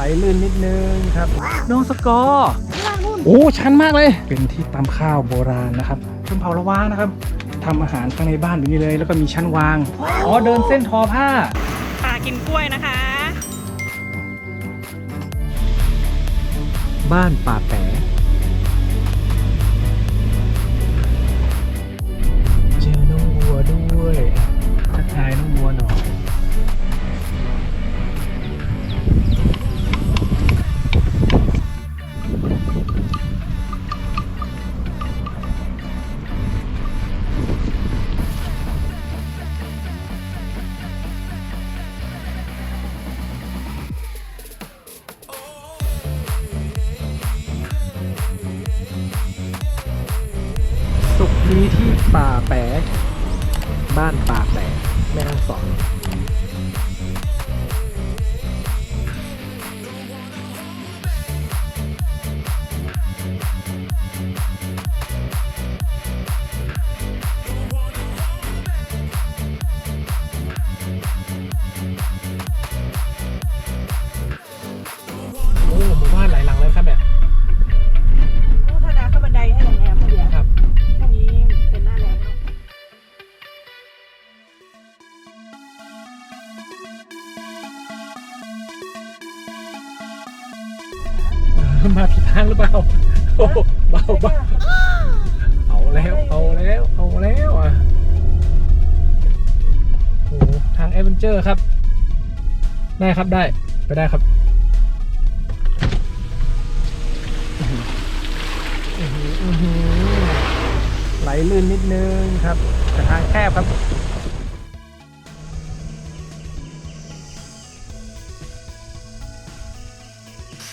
ไหลลื่นนิดนึงครับ น้องสกอร์โอ้ชันมากเลย เป็นที่ตำข้าวโบราณนะครับชนเผ่าละวางนะครับทำอาหารข้างในบ้านอยู่นี่เลย แล้วก็มีชั้นวาง อ๋อเดินเส้นทอผ้าปลากินกล้วยนะคะ บ้านป่าแปะเจอน้องบัวด้วยทักทายน้องบัวหน่อย สุขนี้ที่ป่าแปะบ้านป่าแปะแม่ฮ่องสอน อดเวนเจอร์ครับ ได้ครับได้ไปได้ครับไหลลื่นนิดนึงครับแต่ทางแคบครับ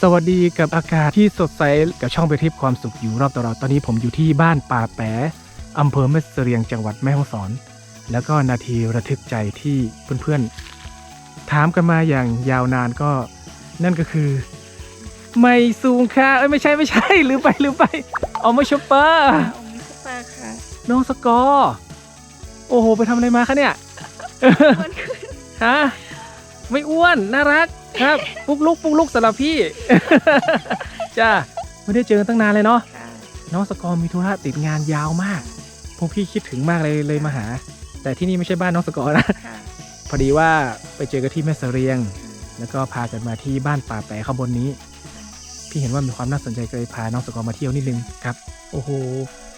สวัสดีกับอากาศที่สดใสกับช่องไปทิพย์ความสุขอยู่รอบตัวเรา ตอนนี้ผมอยู่ที่บ้านป่าแปะอำเภอแม่เสรียงจังหวัดแม่ฮ่องสอน แล้วก็นาทีระทึกใจที่เพื่อนๆ ถามกันมาอย่างยาวนานก็ นั่นก็คือ ไม่สูงค่ะเอ้ยไม่ใช่ไม่ใช่ลืมไปลืมไปเอามาชอปเปอร์องค์นี้คือปลาค่ะน้องสกอร์โอ้โห ไปทำอะไรมาคะเนี่ยมันคือฮะไม่อ้วนน่ารักครับปุกลุกปุกลุกสำหรับพี่จ้าไม่ได้เจอกันตั้งนานเลยเนาะค่ะน้องสกอร์มีธุระติดงานยาวมากพวกพี่คิดถึงมากเลยเลยมาหา แต่ที่นี่ไม่ใช่บ้านน้องสกอร์นะ ค่ะ พอดีว่าไปเจอกันที่แม่เสรียง แล้วก็พากันมาที่บ้านป่าแปะข้างบนนี้ พี่เห็นว่ามีความน่าสนใจก็เลยพาน้องสกอร์มาเที่ยวนิดนึงครับ โอ้โห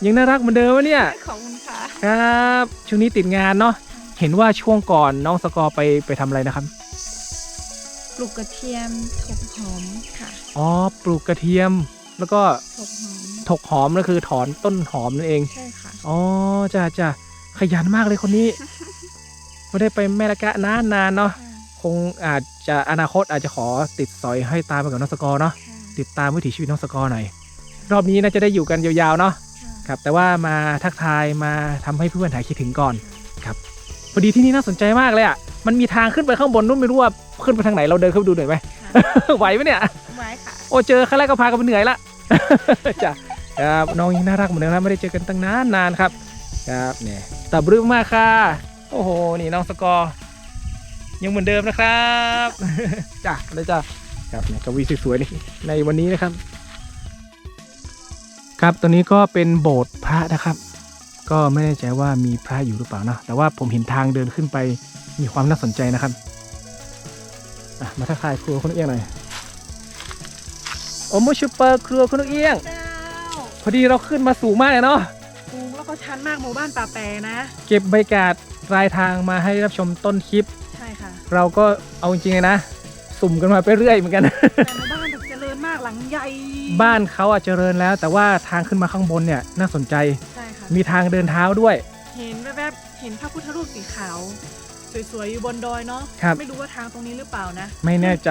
ยังน่ารักเหมือนเดิมวะเนี่ย ขอบคุณค่ะ ครับช่วงนี้ติดงานเนาะเห็นว่าช่วงก่อนน้องสกอร์ไปไปทำอะไรนะครับ ปลูกกระเทียมถกหอมค่ะอ๋อ ปลูกกระเทียม แล้วก็ถกหอม ถกหอมก็คือถอนต้นหอมนั่นเอง ใช่ค่ะ อ๋อจ้าจ้า ขยันมากเลยคนนี้ไม่ได้ไปแม่ละกะนานนานๆเนาะคงอาจจะอนาคตอาจจะขอติดสอยให้ตามไปกับน้องสกอร์เนาะติดตามวิถีชีวิตน้องสกอร์หน่อยรอบนี้น่าจะได้อยู่กันยาวๆเนาะครับแต่ว่ามาทักทายมาทำให้เพื่อนหายคิดถึงก่อนครับพอดีที่นี่น่าสนใจมากเลยอะมันมีทางขึ้นไปข้างบนนู้นไม่รู้ว่าขึ้นไปทางไหนเราเดินขึ้นไปดูหน่อยไหม ไหวไหมเนี่ย ไว้ค่ะ โอ้เจอครั้งแรกก็พากันไปเหนื่อยละ จ้ะครับน้องยังน่ารักเหมือนเดิมนะไม่ได้เจอกันตั้งนานนานครับ ครับเนี่ยตับรื้มมากค่ะ โอ้โห นี่น้องสกอร์ยังเหมือนเดิมนะครับจ้ะเลยจ้ะครับเนี่ยกวีสวยๆนี่ในวันนี้นะครับ ครับตอนนี้ก็เป็นโบสถ์พระนะครับ ก็ไม่แน่ใจว่ามีพระอยู่หรือเปล่านะแต่ว่าผมเห็นทางเดินขึ้นไปมีความน่าสนใจนะครับอะมาทักทายครูคนเอียงหน่อยโอโมชูเปอร์ครัวคุณนกเอี้ยงเจ้าพอดีเราขึ้นมาสูงมากเลยเนาะปลู กแล้วก็ชันมากหมู่บ้านป่าแปรนะ เก็บบรรยากาศรายทางมาให้รับชมต้นคลิป ใช่ค่ะเราก็เอาจริงๆเลยนะ สุ่มกันมาไปเรื่อยเหมือนกัน แต่หมู่บ้านแบบเจริญมากหลังใหญ่บ้านเขาอาจเจริญแล้ว แต่ว่าทางขึ้นมาข้างบนเนี่ยน่าสนใจใช่ค่ะมีทางเดินเท้าด้วย เห็นแวบๆเห็นพระพุทธรูปสีขาว สวยๆอยู่บนดอยเนาะครับ ไม่รู้ว่าทางตรงนี้หรือเปล่านะ ไม่แน่ใจ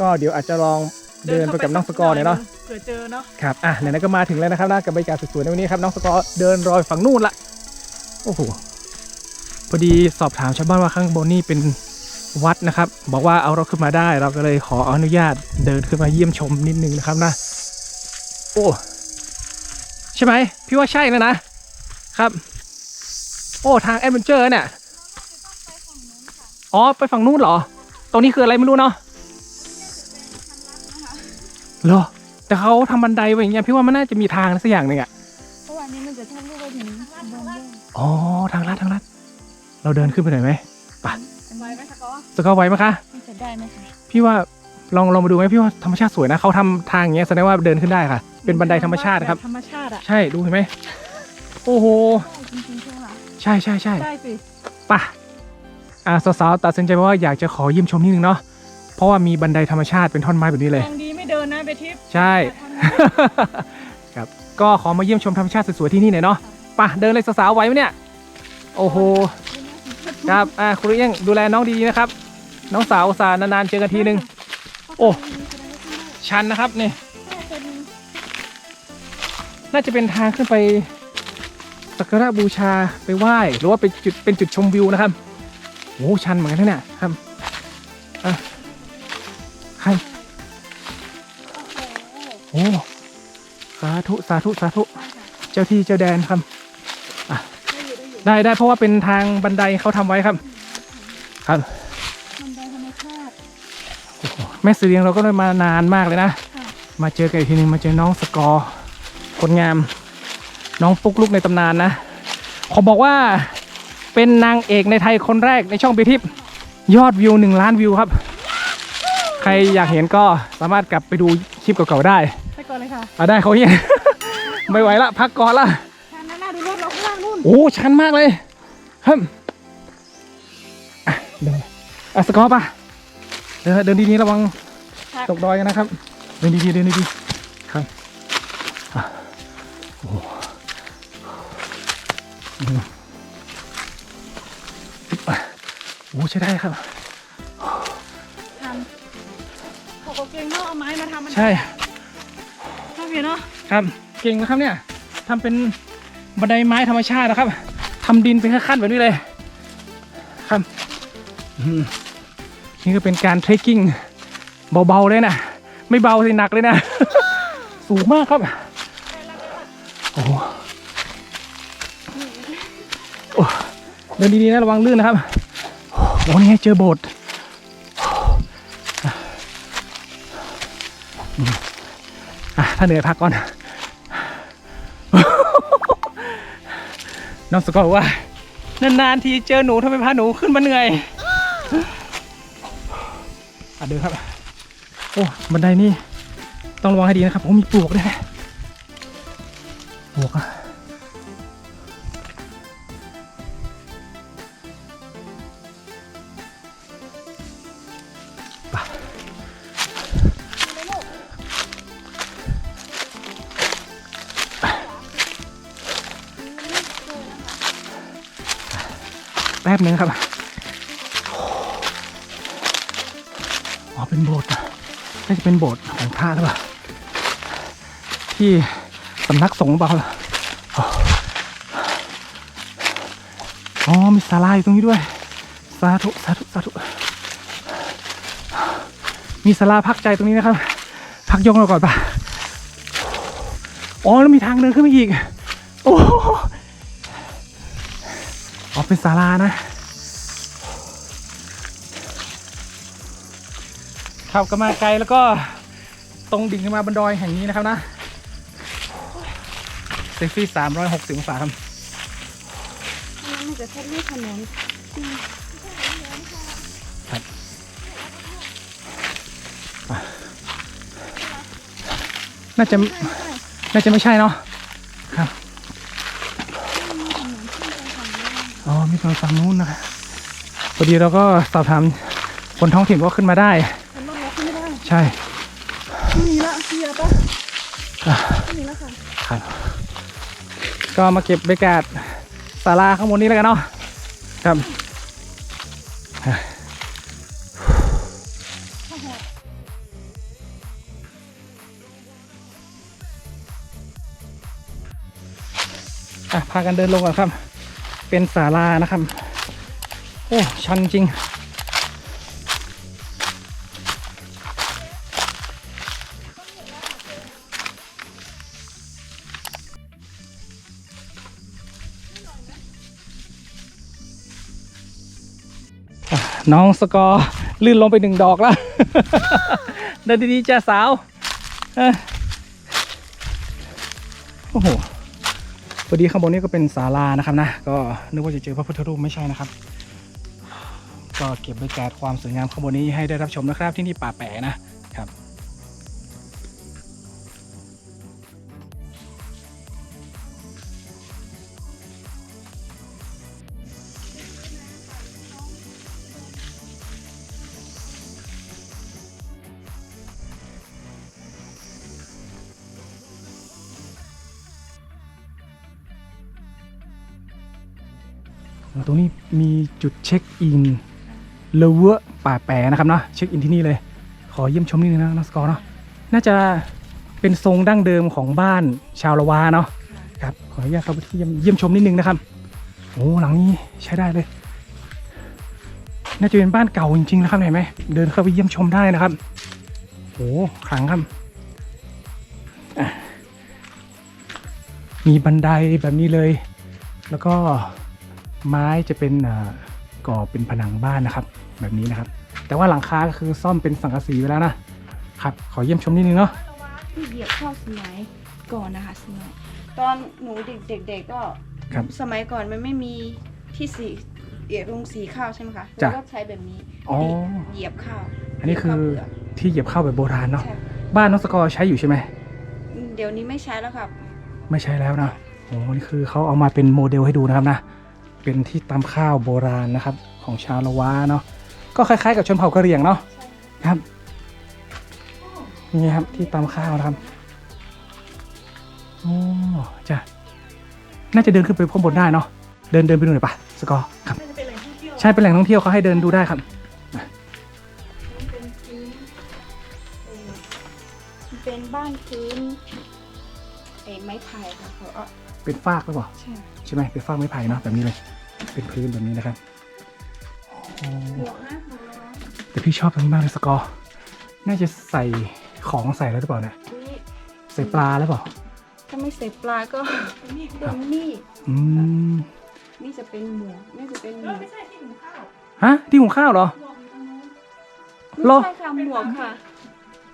ก็เดี๋ยวอาจจะลองเดินไปกับน้องสกอร์หน่อยเนาะ เผื่อเจอเนาะครับอะไหนๆก็มาถึงแล้วนะครับนะกับบรรยากาศสวยๆในวันนี้ครับน้องสกอร์เดินรอยฝั่งนู่นละโอ้โหพอดีสอบถามชาวบ้านว่าข้างบนนี่เป็นวัดนะครับ บอกว่าเอาเราขึ้นมาได้เราก็เลยขออนุญาตเดินขึ้นมาเยี่ยมชมนิดนึงนะครับนะ โอ้ใช่ไหมพี่ว่าใช่แล้วนะครับ โอ้ทางแอดเวนเจอร์เนี่ยอ๋อไปฝั่งนู้นเหรอ ตรงนี้คืออะไรไม่รู้เนาะเหรอ แต่เขาทำบันไดไว้อย่างเงี้ยพี่ว่ามันน่าจะมีทางสักอย่างหนึ่งอะเพราะวันนี้มันจะทะลุไปถึงบนด้วยอ๋อทางลัดทางลัด เราเดินขึ้นไปหน่อยไหมไว้ไหมสกอสกอร์ไหวไหมคะมันจะได้ไหมคะพี่ว่าลองลองมาดูไหมพี่ว่าธรรมชาติสวยนะเขาทำทางอย่างเงี้ยแสดงว่าเดินขึ้นได้ค่ะ เป็นบันไดธรรมชาตินะครับ ธรรมชาติอะใช่ดูเห็นไหมโอ้โหจริงๆใช่ไหมคะใช่ใช่ใช่ ได้สิ ป่ะอ่าสาวๆตัดสินใจว่าอยากจะขอเยี่ยมชมนิดนึงเนาะ เพราะว่ามีบันไดธรรมชาติเป็นท่อนไม้แบบนี้เลย ทางดีไม่เดินนะเบทิปใช่ ครับก็ขอมาเยี่ยมชมธรรมชาติสวยๆที่นี่หน่อยเนาะไป่ะเดินเลยสาวๆไหวไหมเนี่ย โอ้โห ครับอ่าครูเอี้ยงดูแลน้องดีๆนะครับ น้องสาวอุตสาห์นานๆเจอกันทีนึง โอ้ ชันนะครับนี่ น่าจะเป็นทางขึ้นไปสักการะบูชาไปไหว้หรือว่าเป็นจุดเป็นจุดชมวิวนะครับโอ้ชันเหมือนกันนะเนี่ยครับอะ ครโอ้สาธุสาธุสาธุ เจ้าที่เจ้าแดนครับได้ได้เพราะว่าเป็นทางบันไดเขาทำไว้ครับ ครับมันได้ธรรมชาติโอ้โหแม่เสียงเราก็ได้มานานมากเลยนะมาเจอกันอีกทีนึงมาเจอน้องสกอร์คนงาม น้องปุ๊กลุกในตำนานนะขอบอกว่าเป็นนางเอกในไทยคนแรกในช่องบีทิปยอดวิว1ล้านวิวครับ รอยากเห็นก็สามารถกลับไปดูคลิปเก่าๆได้ไปก่อนเลยค่ะเอาได้เขาเฮีย ไม่ไหวละพักก่อนละทางนั้นน่าดูรถเราข้างล่างนู่นโอ้ชันมากเลยครับอะเดินอะสกอร์ป่ะเดินเดินดีๆระวังตกดอยกันนะครับ เดินดีๆเดินดีๆครับอะโอ้โหอืมอะโอ้ใช้ได้ครับ ไม้มาทำมันใช่ชอบเห็นเนาะครับ เก่งนะครับเนี่ยทำเป็นบันไดไม้ธรรมชาตินะครับทำดินเป็นขั้นๆแบบนี้เลย ครับอืมนี่ก็เป็นการเทรคกิ้งเบาๆเลยนะไม่เบาสิหนักเลยนะ สูงมากครับโอ้โหโอ้เดินดีๆนะระวังลื่นนะครับโอ้นี่ไงเจอโบสถ์ เหนื่อยพักก่อน น้องสกอตบอกว่า นานๆทีเจอหนูทำไมพาหนูขึ้นมาเหนื่อยอะเดินครับ โอ้บันไดนี่ ต้องระวังให้ดีนะครับผมมีปลวกด้วยปลวกอะ ที่สำนักสงฆ์หรือเปล่าอ๋อ มีศาลาอยู่ตรงนี้ด้วย สาธุ สาธุ สาธุ มีศาลาพักใจตรงนี้นะครับ พักยกเราก่อนปะอ๋อ แล้วมีทางเดินขึ้นมาอีก โอ้โหอ๋อเป็นศาลานะ ขับกันมาไกลแล้วก็ตรงดิ่งขึ้นมาบนดอยแห่งนี้นะครับนะ เซลฟี่360องศาครับอันนั้นมันจะทะลุถนนน่าจะน่าจะไม่ใช่เนาะครับอ๋อมีตรงฝั่งนู้นนะครับพอดีเราก็สอบถามคนท้องถิ่นว่าขึ้นมาได้มันรถเราขึ้นไม่ได้ใช่ไม่มีละเสียปะอะไม่มีแล้วค่ะครับ ก็มาเก็บบรรยากาศศาลาข้างบนนี้แล้วกันเนาะครับอะพากันเดินลงก่อนครับ เป็นศาลานะครับ โอ้ชันจริง น้องสกอร์ลื่นลงไปหนึ่งดอกแล้วเดินดีๆจ้าสาวโอ้โหพอดีข้างบนนี้ก็เป็นศาลานะครับนะ ก็นึกว่าจะเจอพระพุทธรูปไม่ใช่นะครับ ก็เก็บบรรยากาศความสวยงามข้างบนนี้ให้ได้รับชมนะครับที่นี่ป่าแปะนะ มีจุดเช็คอินเลเวอร์ป่าแปรนะครับเนาะเช็คอินที่นี่เลย ขอเยี่ยมชมนิดนึงนะน้องสกอร์เนาะน่าจะเป็นทรงดั้งเดิมของบ้านชาวละวาเนาะครับขออนุญาตเข้าไปที่เยี่ยมชมนิดนึงนะครับโอ้หลังนี้ใช้ได้เลย น่าจะเป็นบ้านเก่าจริงๆนะครับเห็นไหมเดินเข้าไปเยี่ยมชมได้นะครับโอ้ขลังครับอะมีบันไดแบบนี้เลย แล้วก็ ไม้จะเป็นอ่าก่อเป็นผนังบ้านนะครับ แบบนี้นะครับ แต่ว่าหลังคาก็คือซ่อมเป็นสังกะสีไปแล้วนะครับ ขอเยี่ยมชมนิดนึงเนาะที่เหยียบเข้าสมัยก่อนนะคะสมัยตอนหนูเด็กๆก็ครับสมัยก่อนมันไม่มีที่สีเอียดลงสีข้าวใช่ไหมคะจ้ะเราก็ใช้แบบนี้อ๋อเหยียบข้าวอันนี้คือเหยียบข้าวเปลืกที่เหยียบเข้าแบบโบราณเนาะใช่บ้านน้องสกอร์ใช้อยู่ใช่ไหมเดี๋ยวนี้ไม่ใช้แล้วครับ ไม่ใช้แล้วนะโอ้นี่คือเขาเอามาเป็นโมเดลให้ดูนะครับนะ เป็นที่ตำข้าวโบราณนะครับ ของชาวละวาเนาะก็คล้ายๆ กับชนเผ่ากะเหรี่ยงเนาะครับนี่ครับที่ตำข้าวนะครับโอ้จ้ะน่าจะเดินขึ้นไปข้างบนได้เนาะเดินเดินไปดูหน่อยปะสกอร์ครับน่าจะเป็นแหล่งท่องเที่ยวใช่เป็นแหล่งท่องเที่ยวเขาให้เดินดูได้ครับมันเป็นพื้นเอ่อมันเป็นบ้านพื้นไอ้ไม้ไผ่ค่ะเขาเอาเป็นฟากหรือเปล่าใช่ใช่ไหมเป็นฟากไม้ไผ่เนาะแบบนี้เลย เป็นพื้นแบบนี้นะครับโอ้หมวกนะหมวกร้อนแต่พี่ชอบตรงนี้มากเลยสกอร์น่าจะใส่ของใส่แล้วหรือเปล่าเนี่ยนี่ใส่ปลาแล้วเปล่าถ้าไม่ใส่ปลาก็เป็นนี่เป็นมีดอืมนี่จะเป็นหมวกนี่จะเป็นหเอมอวกไม่ใช่ที่หุงข้าวฮะที่หุงข้าวเหรอหมวกอยู่ตรงนู้นเหรอไม่ใช่ค่ะหมวกค่ะ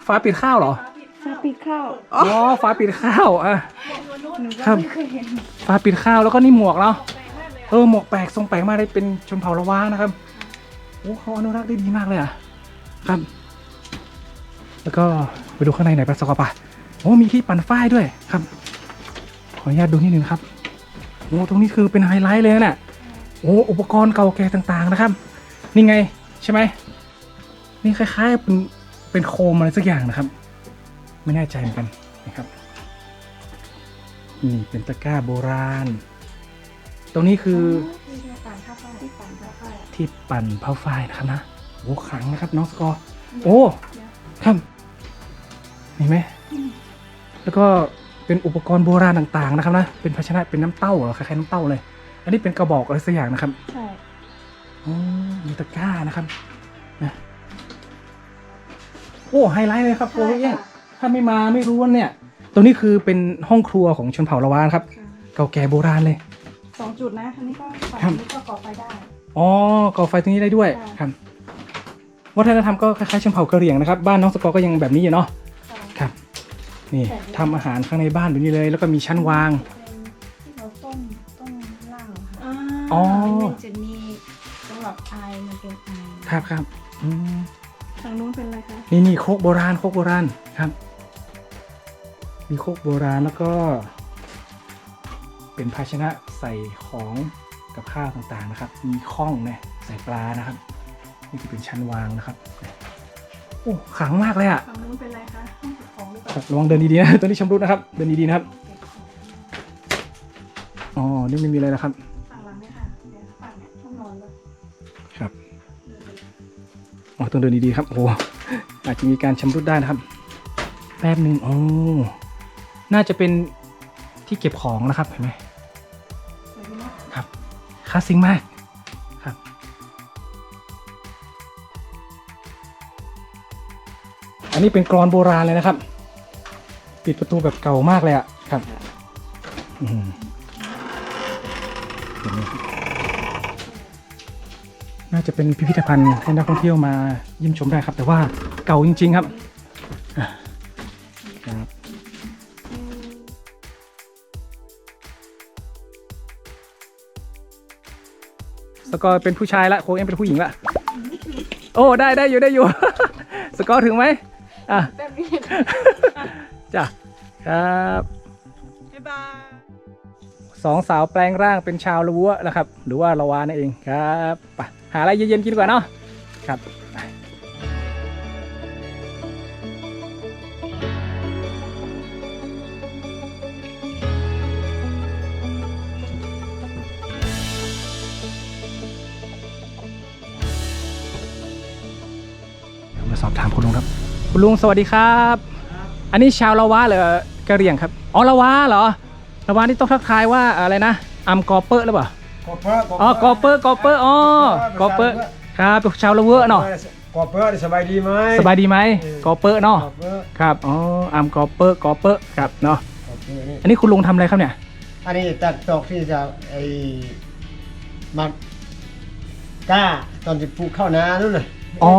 ฟ้าปิดข้าวเหรอฟ้าปิดซาข้าวปิดข้าวอ๋อฟ้าปิดข้าวอะหมวกอยู่นู้นหนูก็ครับไม่เคยเห็นฟ้าปิดข้าวแล้วก็นี่หมวกเนาะแปลกมาก เออหมวกแปลกทรงแปลกมากเลยเป็นชนเผ่าละวานะครับโอ้เขาอนุรักษ์ได้ดีมากเลยอะครับ แล้วก็ไปดูข้างในหน่อยไปสกอร์ปะโอ้มีที่ปั่นฝ้ายด้วยครับ ขออนุญาตดูนิดนึงครับโอ้ตรงนี้คือเป็นไฮไลท์เลยนะเนี่ยโอ้อุปกรณ์เก่าแก่ต่างๆนะครับ นี่ไงใช่ไหมนี่คล้ายๆเป็นเป็นโคมอะไรสักอย่างนะครับ ไม่แน่ใจเหมือนกันนะครับนี่เป็นตะกร้าโบราณ ตรงนี้คือที่ปั่นข้าวฟ่ายที่ปั่นข้าวฟ่ายที่ปั่นเผาไฟนะครับนะโอ้ขลังนะครับน้องสกอร์โอ้ครับเห็นไหมแล้วก็เป็นอุปกรณ์โบราณต่างๆนะครับนะเป็นภาชนะเป็นน้ำเต้าเหรอคล้ายๆน้ำเต้าเลย อันนี้เป็นกระบอกอะไรสักอย่างนะครับใช่โอ้มีตะกร้านะครับนะโอ้ไฮไลท์เลยครับโอ้ยเอี้ยงถ้าไม่มาไม่รู้ว่าเนี่ย ตรงนี้คือเป็นห้องครัวของชนเผ่าละวานะครับค่ะเก่าแก่โบราณเลยส องจุดนะ อันนี้ก็ปั่นครับอันนี้ก็ก่อไฟได้ อ๋อก่อไฟตรงนี้ได้ด้วยค่ะครับ วัฒนธรรมก็คล้ายๆชนเผ่ากะเหรี่ยงนะครับ บ้านน้องสกอร์ก็ยังแบบนี้อยู่เนาะ ค่ะครับ นี่ทำอาหารข้างในบ้านแบบนี้เลย แล้วก็มีชั้นวาง เป็นที่เราต้มต้มล่างค่ะอ่าอ๋อ มันจะมีสำหรับไอมันเป็นไอครับครับอืมทางนู้นเป็นอะไรคะนี่นี่โคกโบราณโคกโบราณครับ มีโคกโบราณแล้วก็ เป็นภาชนะใส่ของกับข้าวต่างๆนะครับ มีข้องเนี่ยใส่ปลานะครับ นี่จะเป็นชั้นวางนะครับ โอ้ขลังมากเลยอะทางนู้นเป็นอะไรคะห้องเก็บของหรือเปคล่ารับระวังเดินดีๆนะตัวนี้ชำรุดนะครับ เดินดีๆนะครับ เก็บของอ๋อ นี่ไม่มีอะไรแล้วครับ ฝั่งหลังเนี่ยค่ะเดี๋ยวฝั่งเนี่ยห้องนอนเลยครับอ๋อต้องเดินดีๆครับ โอ้โหอาจจะมีการชำรุดได้นะครับ แป๊บหนึ่งโอ้น่าจะเป็น ที่เก็บของนะครับเห็นไหมสวยดีมากครับคลาสสิกมากครับ อันนี้เป็นกรอนโบราณเลยนะครับ ปิดประตูแบบเก่ามากเลยอะครับอืมเห็นไหมครับน่าจะเป็นพิพิธภัณฑ์ให้นักท่องเที่ยวมาเยี่ยมชมได้ครับ แต่ว่าเก่าจริง ๆ ครับ สกอร์เป็นผู้ชายละโคเอ็มเป็นผู้หญิงละโอ้ได้ได้อยู่ได้อยู่ สกอร์ถึงไหมอะแบบนี้จ้ะครับบ๊ายบายสองสาวแปลงร่างเป็นชาวละวัวนะครับ หรือว่าละวานั่นเองครับไปหาอะไรเย็นๆกินดีกว่าเนาะครับ ครับคุณลุงสวัสดีครับ อันนี้ชาวละวาเหรือกะเหรี่ยงครับ อ๋อละวาเหรอละวานี่ต้องทักทายว่าอะไรนะอัมกอเปอร์หรือเปล่า กอเปอร์อ๋อกอเปอร์กอเปอร์อ๋อกอเปอร์ครับเป็นชาวละเวอเนาะกอเปอร์สบายดีไหมสบายดีไหมกอเปอร์เนาะกอเปอร์ครับอ๋ออัมกอเปอร์กอเปอร์ครับเนาะกอเปอร์นี่อันนี้คุณลุงทำอะไรครับเนี่ย อันนี้ตัดตอกที่จะไอ้มันกล้าตอนจะปลูกข้าวนานู่นน่ะ อ๋อ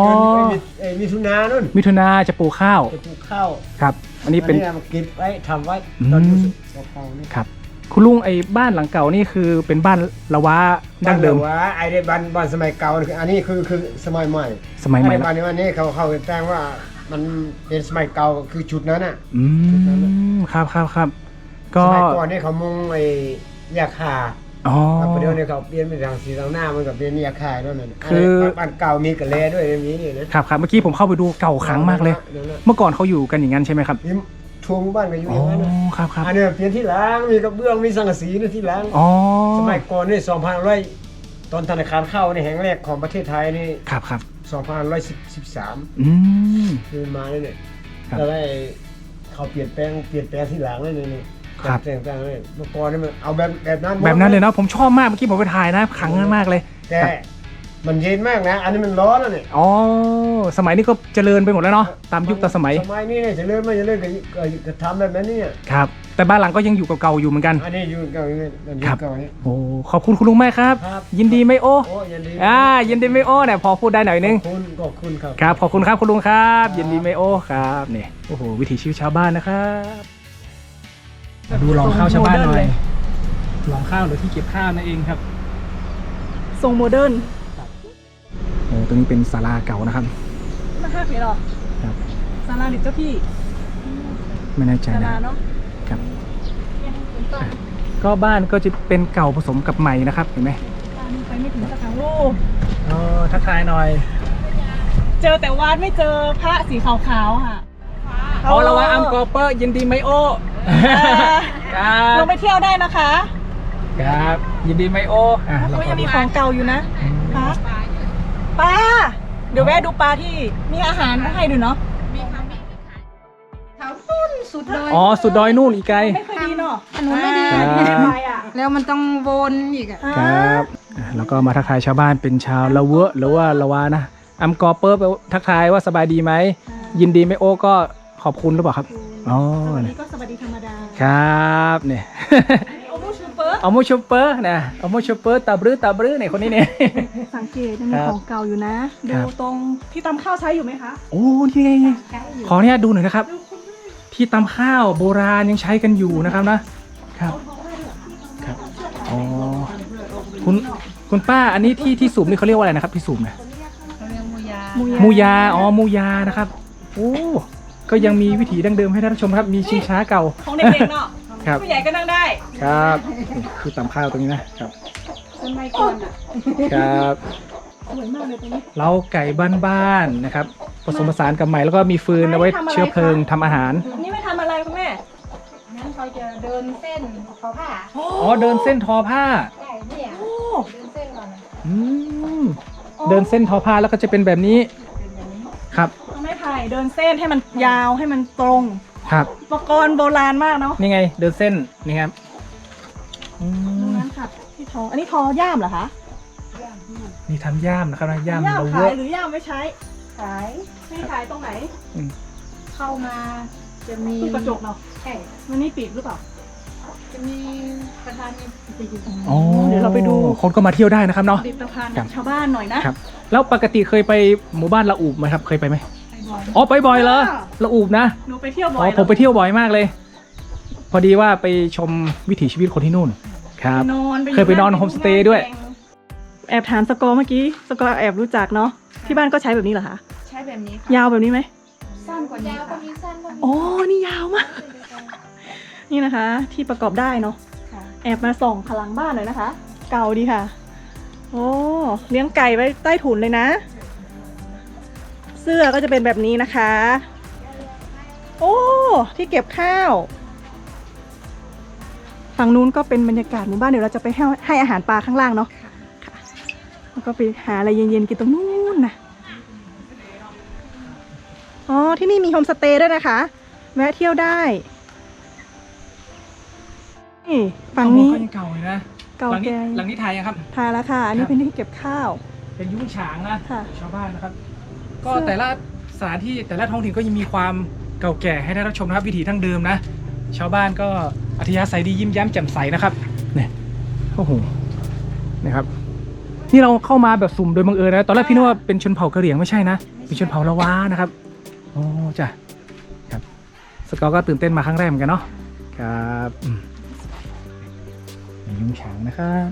ไอ้ไอ้มิถุนานู่นมิถุนาจะปลูกข้าวจะปลูกข้าวครับ อันนี้เป็นอัมาเก็บไว้ทำไว้อืมตอนอยู่สุดเก่าๆนี่ครับคุณลุงไอ้บ้านหลังเก่านี่คือเป็นบ้านละวาดั้งเดิม บ้านว่าไอ้ได้บ้านบ้านสมัยเก่านี่คืออันนี้คือคือสมัยใหม่สมัยใหม่ไอ้ละบ้านนี้วันนี้เขาเขาแจ้งว่ามันเป็นสมัยเก่าคือจุดนั้นน่ะ อืมครับครับครับก็สมัยก่อนนี่เขามุงไอ้ยาคา อ๋อ ครับประเดี๋ยวนี้เขาเปลี่ยนเป็นทางสีทางหน้ามันกับเป็นยาคายนั่นน่ะคือบ้านบ้านเก่ามีกระเลด้วยมีนี่นะครับครับเมื่อกี้ผมเข้าไปดูเก่าครั้งมากเลยนั่นน่ะเมื่อก่อนเขาอยู่กันอย่างนั้นใช่ไหมครับนี่ทัวหมู่บ้านก็อยู่อ๋ออย่างนั้นน่ะครับครับอันนี้เปลี่ยนที่หล้างมีกระเบื้องมีสังกะสีนี่ที่หล้าง อ๋อสมัยก่อนนี่2,100ตอนธนาคารเข้าในแห่งแรกของประเทศไทยนี่ครับครับ2,113อืม คือมาเนี่ยครับ แล้วได้เขาเปลี่ยนแปลงเปลี่ยนแปลงที่หลังเลยนี่นี่ ครับ แต่งแต่งเลยเมื่อก่อนนี่มันเอาแบบแบบนั้นหมดแบบนั้นเลยเนาะผมชอบมากเมื่อกี้ผมไปถ่ายนะขังมากเลยแต่มันเย็นมากนะ อันนี้มันร้อนแล้วเนี่ยอ๋อสมัยนี้ก็เจริญไปหมดแล้วเนาะตามยุคตามสมัยสมัยนี้เนี่ยจะเลื่อนไม่จะเลื่อนก็ก็ก็ทำแบบนั้นเนี่ยครับแต่บ้านหลังก็ยังอยู่เก่าๆอยู่เหมือนกัน อันนี้อยู่เก่าอยู่นี่มันอยู่ครับเก่านี่โอ้ขอบคุณคุณลุงมากครับ ครับ ยินดีไหมโอ้โอ้ยินดีอ่ายินดีไหมโอ้เนี่ยพอพูดได้หน่อยนึง ขอบคุณขอบคุณครับ ครับขอบคุณครับคุณลุงครับ ยินดีไหมโอ้ครับเนี่ยโอ้โหวิถีชีวิตชาวบ้านนะครับ มาดูหลองข้าวชาวบ้านหน่อยหลองข้าวหรือที่เก็บข้าวนั่นเองครับ ทรงโมเดิร์นโอ้ตรงนี้เป็นศาลาเก่านะครับมาห้าปีหรอครับซาลาหรือเจ้าพี่ไม่แน่ใจซานะลาเนาะครับ ก็บ้านก็จะเป็นเก่าผสมกับใหม่นะครับเห็นไหมซาลาไปไม่ถึงสักครั้งโอ้อ๋อทักทายหน่อย เจอแต่วาดไม่เจอพระสีขาวๆค่ะเอาละว่าอัมกอเปอร์ยินดีไหมโอ ครับลงไปเที่ยวได้นะคะครับยินดีไหมโออะเราโอ้ยขอยังดูมีของเก่าอยู่นะปลาปลาเดี๋ยวแวะดูปลาที่มีอาหารมาให้ดูเนาะเขาพุ่นสุดเลยอ๋อสุดดอยนู่นอีกไกลไม่เคยดีเนาะถนนไม่ดีครับไม่ได้ไปอะแล้วมันต้องวนอีกอะครับอะแล้วก็มาทักทายชาวบ้านเป็นชาวละเวะหรือว่าละวานะอัมกอเปอร์ไปทักทายว่าสบายดีไหมยินดีไหมโอก็ขอบคุณหรือเปล่าครับ อ๋อวันเนี่ยนี้ก็สวัสดีธรรมดา ครับเนี่ย โอมูชูเปอร์เอาโมชูเปอร์นะเอาโมชูเปอร์ตาบรื้อตาบรื้อเนี่ยคนนี้เนี่ย สังเกตยังมีครับของเก่าอยู่นะครัดูบตรงที่ตำข้าวใช้อยู่ไหมคะโอ้นี่ไงไงขออนุญาตดูหน่อยนะครับที่ตำข้าวโบราณยังใช้กันอยู่นะครับนะครับครับอ๋อคุณคุณป้าอันนี้ที่ที่สูบนี่เขาเรียกว่าอะไรนะครับที่สูบนะมูยามูยาอ๋อมูยานะครับโอ้ ก็ยังมีวิถีดั้งเดิมให้ท่านผู้ชมครับ มีชิงช้าเก่า ของเด็กๆเนาะครับ ผู้ใหญ่ก็นั่งได้ครับนี่คือตำข้าวตรงนี้นะครับสมัยก่อนอะครับ สวยมากเลยตรงนี้ เล้าไก่บ้านๆนะครับ ผสมผสานกับใหม่แล้วก็มีฟืนเอาไว้ไม่ทำอะไรเชื้อเพลิงคะทำอาหาร นี่ไม่ทำอะไรคุณแม่นั้นเขาจะเดินเส้นเขาผ้าอ๋อเดินเส้นทอผ้าใช่เนี่ยโอ้เดินเส้นก่อนนะอืมเดินเส้นทอผ้าแล้วก็จะเป็นแบบนี้ครับต้องไม่ไผ่ เดินเส้นให้มันยาวให้มันตรงครับ อุปกรณ์โบราณมากเนาะนี่ไงเดินเส้นนี่ครับอืตรงมนั้นค่ะที่ทอ อันนี้ทอย่ามเหรอคะนี่ทำย่ามนะครับนะย่ามย่ามเราขาเวยอะหรือย่ามไม่ใช้ ขายไม่ขายตรงไหนเข้ามาจะมีตู้กระจกเนาะใช่มันนี่ปิดหรือเปล่า จะมีประธานมีอยู่อ๋อเดี๋ยวเราไปดู คนก็มาเที่ยวได้นะครับเนาะ ผลิตภัณฑ์ครับ ชาวบ้านหน่อยนะ ครับ แล้วปกติเคยไปหมู่บ้านละอูบไหมครับ เคยไปไหม อ๋อไปบ่อยเหรอละอูบนะหนูไปเที่ยวบ่อ๋ออยผมไปเที่ยวบ่อยมากเลย พอดีว่าไปชมวิถีชีวิตคนที่นู่น ครับ นอนเคยไปนอนโฮมสเตย์ด้วย แอบถามสกอร์เมื่อกี้สกอร์แอบรู้จักเนาะที่บ้านก็ใช้แบบนี้เหรอคะใช้แบบนี้ค่ะยาวแบบนี้ไหมสั้นกว่านี้ค่ะอ๋อนี่ยาวมากนี่นะคะ ที่ประกอบได้เนาะค่ะแอบมาส่องพลังบ้านหน่อยนะคะ เก่าดีค่ะ โอ้เลี้ยงไก่ไว้ใต้ถุนเลยนะ เสื้อก็จะเป็นแบบนี้นะคะ โอ้ ที่เก็บข้าว ฝั่งนู้นก็เป็นบรรยากาศหมู่บ้านเดี๋ยวเราจะไปให้ให้อาหารปลาข้างล่างเนาะค่ะแล้วก็ไปหาอะไรเย็นๆกินตรงนู้นนะอ๋อ ที่นี่มีโฮมสเตย์ด้วยนะคะ แวะเที่ยวได้ นี่ฝั่งนี้ก็ยังเก่าเลยนะเก่าหลังนี้แก่หลังนี้ไทยยังครับทายแล้วค่ะ อันนี้เป็นที่เก็บข้าว เป็นยุ้งฉางนะค่ะ ชาวบ้านนะครับ ก็ซึ่งแต่ละสถานที่แต่ละท้องถิ่นก็ยังมีความเก่าแก่ให้ได้รับชมนะครับวิถีทั้งเดิมนะ ชาวบ้านก็อัธยาศัยดียิ้มแย้มแจ่มใสนะครับเนี่ยโอ้โหนะครับนี่เราเข้ามาแบบสุ่มโดยบังเอิญนะตอนแรกพี่นึกว่าเป็นชนเผ่ากะเหรี่ยงไม่ใช่นะเป็นชนเผ่าละวานะครับโอ้จ้ะครับสกอร์ก็ตื่นเต้นมาครั้งแรกเหมือนกันเนาะครับอืมยุ้งฉางนะครับ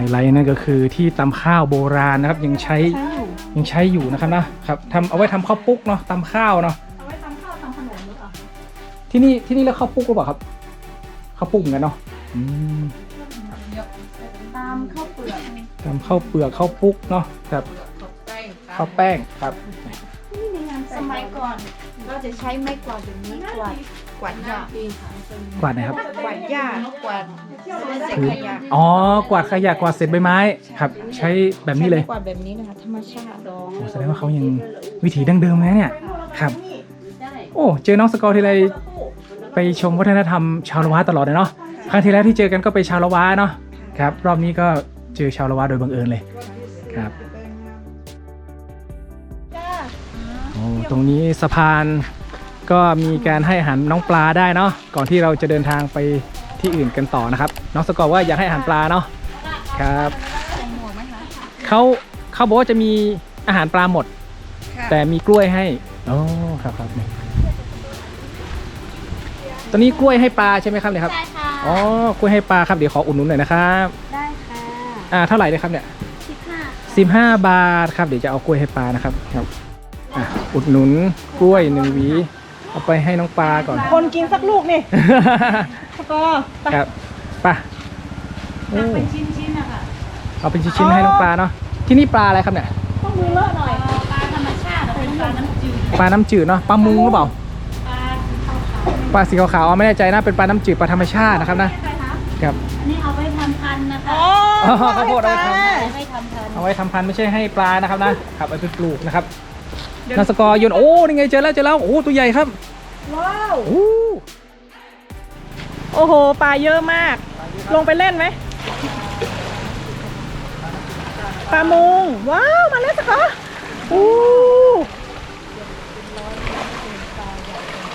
ไฮไลท์นั่นก็คือที่ตำข้าวโบราณนะครับยังใช้ยังใช้อยู่นะครับนะครับทำเอาไว้ทำข้าวปุ๊กเนาะตำข้าวเนาะเอาไว้ทำข้าวทำขนมหรือเปล่าที่นี่ที่นี่เรียกข้าวปุ๊กหรือเปล่าครับข้าวปุ๊กเหมือนกันเนาะอืมตามข้าวเปลือกทำข้าวเปลือกข้าวปุ๊กเนาะครับข้าวแป้งครับสมัยก่อนก็จะใช้ไม้กวาดแบบนี้กวาด กวาดหญ้ากวาดหนะครับ กวาดหญ้ากวาดเศษขยะอ๋อ กวาดขยะกวาดเศษใบไม้ครับ ใช้แบบนี้เลยใช้ไม้กวาดแบบนี้นะคะธรรมชาติดองโอ้แสดงว่าเขายังวิถีดั้งเดิมนะเนี่ยครับโอ้เจอน้องสกอร์ทีไรไปชมวัฒนธรรมชาวละวาตลอดเลยเนาะครั้งที่แล้วที่เจอกันก็ไปชาวละวาเนาะครับรอบนี้ก็เจอชาวละวาโดยบังเอิญเลยครับโอ้ตรงนี้สะพาน ก็มีการให้อาหารน้องปลาได้เนาะก่อนที่เราจะเดินทางไปที่อื่นกันต่อนะครับ น้องสกอร์ว่าอยากให้อาหารปลาเนาะครับเขาเขาบอกว่าจะมีอาหารปลาหมด แต่มีกล้วยให้อ๋อครับครับตอนนี้กล้วยให้ปลาใช่ไหมครับเนี่ยครับใช่ค่ะอ๋อกล้วยให้ปลาครับเดี๋ยวขออุดหนุนหน่อยนะครับได้ค่ะอ่าเท่าไหร่เลยครับเนี่ยสิบห้าสิบห้าบาทครับเดี๋ยวจะเอากล้วยให้ปลานะครับครับอะอุดหนุนกล้วยหนึ่งหวี เอาไปให้น้องปลาก่อน คนกินสักลูกนี่สกอร์ไปครับไปโอ้เป็นชิ้นๆนะคะเอาเป็นชิ้นๆให้น้องปลาเนาะที่นี่ปลาอะไรครับเนี่ยต้องดูเลอะหน่อยปลาธรรมชาติเป็นปลาน้ำจืดปลาน้ำจืดเนาะปลามุงหรือเปล่าปลาสีขาวๆอ๋อไม่แน่ใจนะเป็นปลาน้ำจืดปลาธรรมชาตินะครับนะครับนี่เอาไว้ทำพันธุ์นะคะอ๋อข้าวโพดเอาไว้ทำเอาไว้ทำพันธุ์เอาไว้ทำพันธุ์ไม่ใช่ให้ปลานะครับนะครับเอาไปปลูกนะครับ นาสกอร์โยนโอ้นี่ไงเจอแล้วเจอแล้วโอ้ตัวใหญ่ครับว้าวโอ้โอ้โหปลาเยอะมาก ลงไปเล่นไหมปลามุงว้าวมาแล้วสกอร์อู้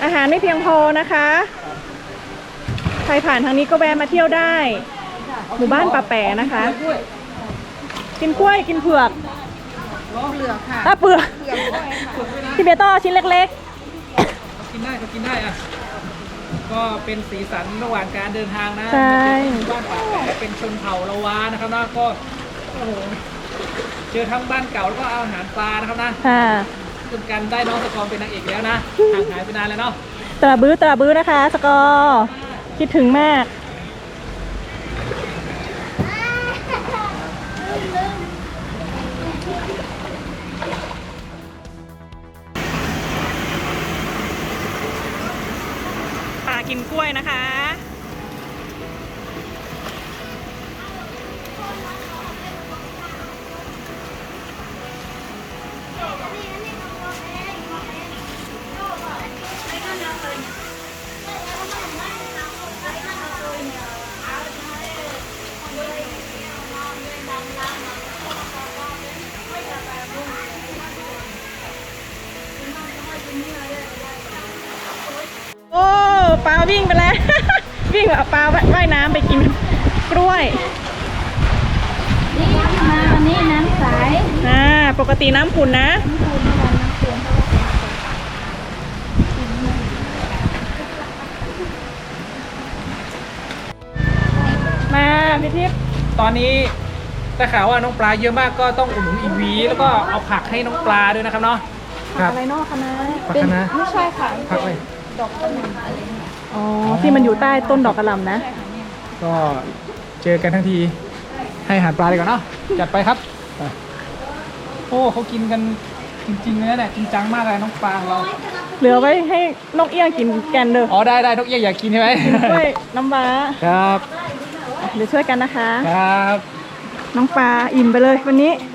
อาหารไม่เพียงพอนะคะใครผ่านทางนี้ก็แวะมาเที่ยวได้ หมู่บ้านป่าแปะนะคะ กินกล้วยกินเผือก เปลือกค่ะอะเปลือกเปลือกด้วยค่ะที่เบโต้ชิ้นเล็กกินได้ก็กินได้อะก็เป็นสีสันระหว่างการเดินทางนะใช่ บ้านป่าแปะเป็นชนเผ่าละวานะครับนะก็โอ้โหเจอทั้งบ้านเก่าแล้วก็เอาอาหารปลานะครับนะๆค่ะคุณกันได้น้องสกอร์เป็นนางเอกแล้วนะห่างหายไปนานเลยเนาะ ตราบื้อตราบื้อนะคะ สกอร์คิดถึงมาก วิ่งไปแล้ววิ่งเอาปลาว่ายน้ำไปกินกล้วยนี่มาวันนี้น้ำใสอ่าปกติน้ำขุ่นนะมาพี่ทิพย์ตอนนี้ได้ข่าวว่าน้องปลาเยอะมากก็ต้องอุดหนุนอีวี แล้วก็เอาผักให้น้องปลาด้วยนะครับเนาะ ครับ อะไรเนอกคะนะผักคะน้า ไม่ใช่ค่ะ ผักเลยดอกกระหล่ำ อะไรเนี่ยอ๋อที่มันอยู่ใต้ต้นดอกกระหล่ำนะ ก็เจอกันทั้งที ให้อาหารปลาเลยก่อนเนาะ จัดไปครับไปโอ้เขากินกันจริงๆเลยนะเนี่ยจริงจังมากเลยน้องปลาของเรา เหลือไว้ให้นกเอี้ยงกินแกนเด้ออ๋อได้ได้นกเอี้ยงอยากกินใช่ไหมกล้วยน้ำว้าครับ เดี๋ยวช่วยกันนะคะ ครับ น้องปลาอิ่มไปเลยวันนี้อัน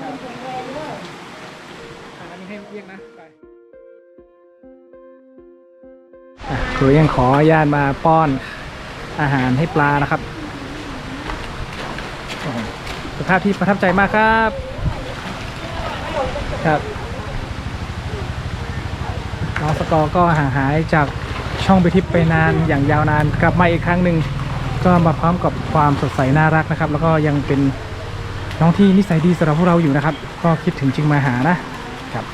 ครูยังขอญาตมาป้อนอาหารให้ปลานะครับสภาพที่ประทับใจมากครับ ครับน้องสกอร์ก็ห่างหายจากช่องไปทิพย์ไปนานอย่างยาวนานกลับมาอีกครั้งหนึ่งก็มาพร้อมกับความสดใสน่ารักนะครับ แล้วก็ยังเป็นน้องที่นิสัยดีสำหรับพวกเราอยู่นะครับ ก็คิดถึงจึงมาหานะครับ